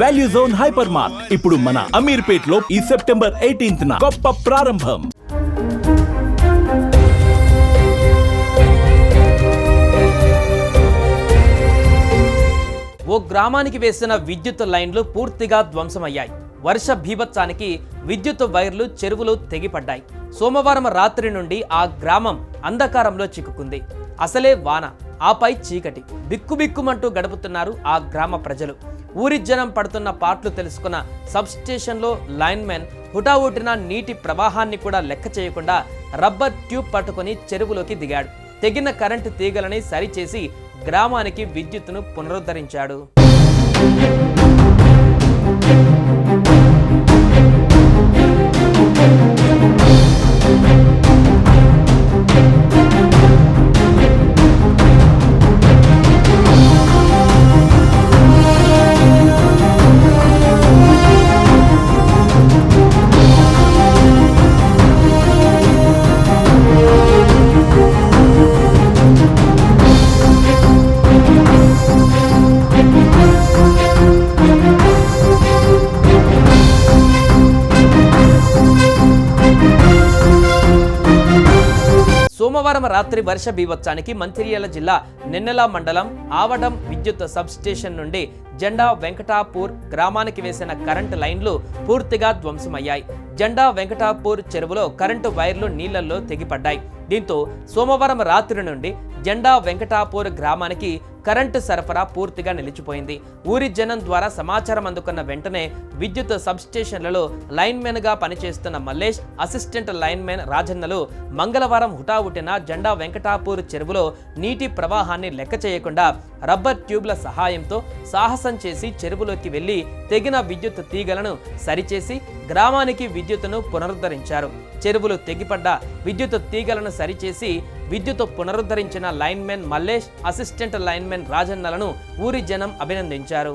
Value zone hyper mart ఇప్పుడు మన అమీర్పేట్లో ఈ సెప్టెంబర్ ఎయిటీన్త్ గొప్ప ప్రారంభం. ఓ గ్రామానికి వేసిన విద్యుత్ లైన్లు పూర్తిగా ధ్వంసమయ్యాయి. వర్ష భీభత్సానికి విద్యుత్ వైర్లు చెరువులు తెగిపడ్డాయి. సోమవారం రాత్రి నుండి ఆ గ్రామం అంధకారంలో చిక్కుకుంది. అసలే వాన ఆపై చీకటి. బిక్కుబిక్కుమంటూ గడుపుతున్నారు ఆ గ్రామ ప్రజలు. ఊరి జనం పడుతున్న పాట్లు తెలుసుకున్న సబ్స్టేషన్లో లైన్మెన్ హుటాహుటిన నీటి ప్రవాహాన్ని కూడా లెక్క చేయకుండా రబ్బర్ ట్యూబ్ పట్టుకొని చెరువులోకి దిగాడు. తెగిన కరెంటు తీగలని సరిచేసి గ్రామానికి విద్యుత్తును పునరుద్ధరించాడు. సోమవారం రాత్రి వర్ష బీభత్సానికి మంచిర్యాల జిల్లా నిన్నెల మండలం ఆవడం విద్యుత్ సబ్ స్టేషన్ నుండి జెండా వెంకటాపూర్ గ్రామానికి వేసిన కరెంటు లైన్లు పూర్తిగా ధ్వంసమయ్యాయి. జెండా వెంకటాపూర్ చెరువులో కరెంటు వైర్లు నీళ్ళలో తెగిపడ్డాయి. దీంతో సోమవారం రాత్రి నుండి జెండా వెంకటాపూర్ గ్రామానికి కరెంటు సరఫరా పూర్తిగా నిలిచిపోయింది. ఊరి జనం ద్వారా సమాచారం అందుకున్న వెంటనే విద్యుత్ సబ్స్టేషన్లలో లైన్మెన్గా పనిచేస్తున్న మల్లేష్ అసిస్టెంట్ లైన్మెన్ రాజన్నలు మంగళవారం హుటాహుటిన జెండా వెంకటాపూర్ చెరువులో నీటి ప్రవాహాన్ని లెక్క చేయకుండా రబ్బర్ ట్యూబ్ల సహాయంతో సాహసం చేసి చెరువులోకి వెళ్ళి తెగిన విద్యుత్ తీగలను సరిచేసి గ్రామానికి విద్యుత్తును పునరుద్ధరించారు. చెరువులు తెగిపడ్డ విద్యుత్ తీగలను సరిచేసి విద్యుత్ పునరుద్ధరించిన లైన్మెన్ మల్లేష్ అసిస్టెంట్ లైన్మెన్ రాజన్నలను ఊరి జనం అభినందించారు.